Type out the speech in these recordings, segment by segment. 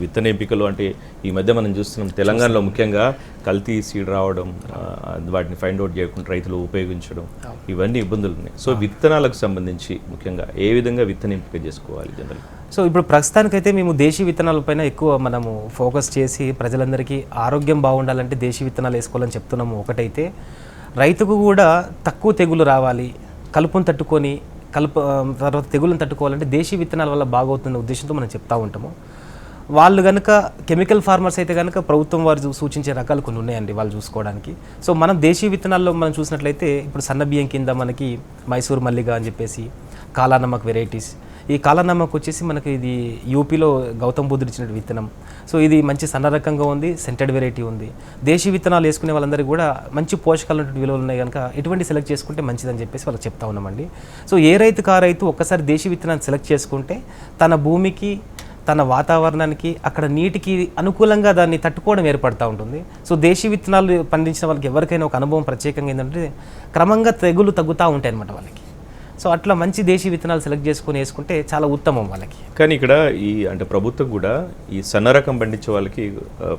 విత్తన ఎంపికలు అంటే ఈ మధ్య మనం చూస్తున్నాం తెలంగాణలో ముఖ్యంగా కల్తీ సీడ్ రావడం వాటిని ఫైండ్ అవుట్ చేయకుండా రైతులు ఉపయోగించడం ఇవన్నీ ఇబ్బందులు ఉన్నాయి. సో విత్తనాలకు సంబంధించి ముఖ్యంగా ఏ విధంగా విత్తన ఎంపిక చేసుకోవాలి జనరల్ సో ఇప్పుడు ప్రస్తుతానికైతే మేము దేశీ విత్తనాలపైన ఎక్కువ మనము ఫోకస్ చేసి ప్రజలందరికీ ఆరోగ్యం బాగుండాలంటే దేశీ విత్తనాలు వేసుకోవాలని చెప్తున్నాము ఒకటైతే. రైతుకు కూడా తక్కువ తెగులు రావాలి కలుపును తట్టుకొని కలుపు తర్వాత తెగులను తట్టుకోవాలంటే దేశీ విత్తనాల వల్ల బాగవుతున్న ఉద్దేశంతో మనం చెప్తా ఉంటాము. వాళ్ళు కనుక కెమికల్ ఫార్మర్స్ అయితే కనుక ప్రభుత్వం వారు సూచించే రకాలు కొన్ని ఉన్నాయండి వాళ్ళు చూసుకోవడానికి. సో మనం దేశీయ విత్తనాల్లో మనం చూసినట్లయితే ఇప్పుడు సన్న బియ్యం కింద మనకి మైసూర్ మల్లిగ అని చెప్పేసి కాలానమ్మక్ వెరైటీస్. ఈ కాలానమ్మక్ వచ్చేసి మనకి ఇది యూపీలో గౌతమ్ బుద్ధుడు ఇచ్చిన విత్తనం. సో ఇది మంచి సన్న రకంగా ఉంది సెంటెడ్ వెరైటీ ఉంది. దేశీ విత్తనాలు వేసుకునే వాళ్ళందరికీ కూడా మంచి పోషకాలు విలువలు ఉన్నాయి కనుక ఎటువంటి సెలెక్ట్ చేసుకుంటే మంచిదని చెప్పేసి వాళ్ళకి చెప్తా ఉన్నామండి. సో ఏ రైతుకు ఆ రైతు ఒక్కసారి దేశీ విత్తనాన్ని సెలెక్ట్ చేసుకుంటే తన భూమికి తన వాతావరణానికి అక్కడ నీటికి అనుకూలంగా దాన్ని తట్టుకోవడం ఏర్పడుతూ ఉంటుంది. సో దేశీ విత్తనాలు పండించిన వాళ్ళకి ఎవరికైనా ఒక అనుభవం ప్రత్యేకంగా ఏంటంటే క్రమంగా తెగులు తగ్గుతూ ఉంటాయి అన్నమాట వాళ్ళకి. సో అట్లా మంచి దేశీ విత్తనాలు సెలెక్ట్ చేసుకొని వేసుకుంటే చాలా ఉత్తమం వాళ్ళకి. కానీ ఇక్కడ ఈ అంటే ప్రభుత్వం కూడా ఈ సన్న రకం పండించే వాళ్ళకి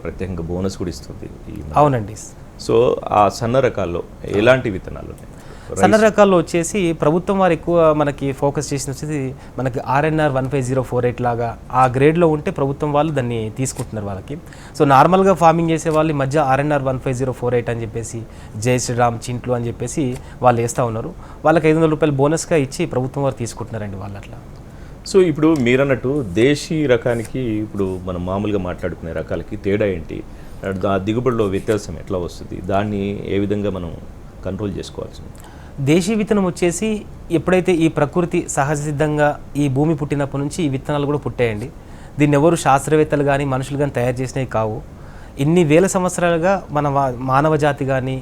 ప్రత్యేకంగా బోనస్ కూడా ఇస్తుంది అవునండి. సో ఆ సన్న రకాల్లో ఎలాంటి విత్తనాలు ఉన్నాయి? సన్న రకాల్లో వచ్చేసి ప్రభుత్వం వారు ఎక్కువ మనకి ఫోకస్ చేసిన వచ్చేసి మనకి RNR one five zero four eight లాగా ఆ గ్రేడ్లో ఉంటే ప్రభుత్వం వాళ్ళు దాన్ని తీసుకుంటున్నారు వాళ్ళకి. సో నార్మల్గా ఫార్మింగ్ చేసే వాళ్ళు మధ్య RNR one five zero four eight అని చెప్పేసి జై శ్రీరామ్ చింట్లు అని చెప్పేసి వాళ్ళు వేస్తూ ఉన్నారు. వాళ్ళకి ఐదు వందల రూపాయలు బోనస్గా ఇచ్చి ప్రభుత్వం వారు తీసుకుంటున్నారండి వాళ్ళు అట్లా సో ఇప్పుడు మీరన్నట్టు దేశీ రకానికి ఇప్పుడు మనం మామూలుగా మాట్లాడుకునే రకాలకి తేడా ఏంటి? ఆ దిగుబడిలో వ్యత్యాసం ఎట్లా వస్తుంది? దాన్ని ఏ విధంగా మనం కంట్రోల్ చేసుకోవాల్సి ఉంది? దేశీ విత్తనం వచ్చేసి ఎప్పుడైతే ఈ ప్రకృతి సహజ సిద్ధంగా ఈ భూమి పుట్టినప్పటి నుంచి ఈ విత్తనాలు కూడా పుట్టాయండి. దీన్ని ఎవరు శాస్త్రవేత్తలు కానీ మనుషులు కానీ తయారు చేసినవి కావు. ఇన్ని వేల సంవత్సరాలుగా మన మానవ జాతి కానీ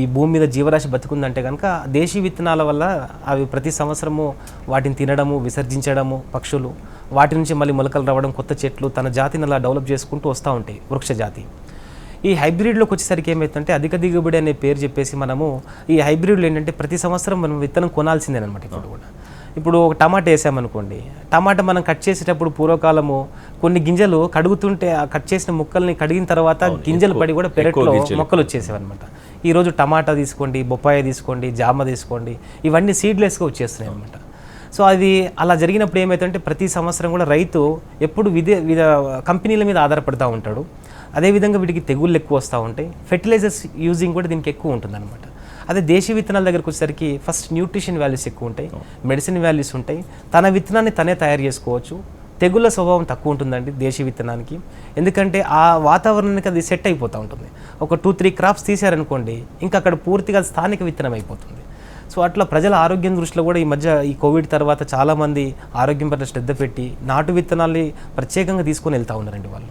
ఈ భూమి మీద జీవరాశి బతుకుందంటే కనుక దేశీ విత్తనాల వల్ల అవి ప్రతి సంవత్సరము వాటిని తినడము విసర్జించడము పక్షులు వాటి నుంచి మళ్ళీ మొలకలు రావడం కొత్త చెట్లు తన జాతిని అలా డెవలప్ చేసుకుంటూ వస్తూ ఉంటాయి వృక్ష జాతి. ఈ హైబ్రిడ్లోకి వచ్చేసరికి ఏమవుతుందంటే అధిక దిగుబడి అనే పేరు చెప్పేసి మనము ఈ హైబ్రిడ్లు ఏంటంటే ప్రతి సంవత్సరం మనం విత్తనం కొనాల్సిందేనమాట ఇప్పుడు కూడా. ఇప్పుడు ఒక టమాటా వేసామనుకోండి టమాటా మనం కట్ చేసేటప్పుడు పూర్వకాలము కొన్ని గింజలు కడుగుతుంటే ఆ కట్ చేసిన ముక్కల్ని కడిగిన తర్వాత గింజలు పడి కూడా పెరట్లో మొక్కలు వచ్చేసేవన్నమాట. ఈ రోజు టమాటా తీసుకోండి బొప్పాయి తీసుకోండి జామ తీసుకోండి ఇవన్నీ సీడ్లెస్గా వచ్చేస్తున్నాయి అనమాట సో అది అలా జరిగినప్పుడు ఏమవుతుందంటే ప్రతి సంవత్సరం కూడా రైతు ఎప్పుడు విదే విధ కంపెనీల మీద ఆధారపడుతూ ఉంటాడు. అదేవిధంగా వీటికి తెగుళ్ళు ఎక్కువ వస్తూ ఉంటాయి. ఫెర్టిలైజర్స్ యూజింగ్ కూడా దీనికి ఎక్కువ ఉంటుందన్నమాట. అదే దేశీ విత్తనాల దగ్గరకు వచ్చేసరికి ఫస్ట్ న్యూట్రిషన్ వాల్యూస్ ఎక్కువ ఉంటాయి. మెడిసిన్ వాల్యూస్ ఉంటాయి. తన విత్తనాన్ని తనే తయారు చేసుకోవచ్చు. తెగుళ్ళ స్వభావం తక్కువ ఉంటుందండి దేశీ విత్తనానికి. ఎందుకంటే ఆ వాతావరణానికి అది సెట్ అయిపోతూ ఉంటుంది. ఒక టూ త్రీ క్రాప్స్ తీశారనుకోండి ఇంకా అక్కడ పూర్తిగా స్థానిక విత్తనం అయిపోతుంది. సో అట్లా ప్రజల ఆరోగ్యం దృష్టిలో కూడా ఈ మధ్య ఈ కోవిడ్ తర్వాత చాలామంది ఆరోగ్యం పట్ల శ్రద్ధ పెట్టి నాటు విత్తనాల్ని ప్రత్యేకంగా తీసుకొని వెళ్తూ ఉన్నారండి వాళ్ళు.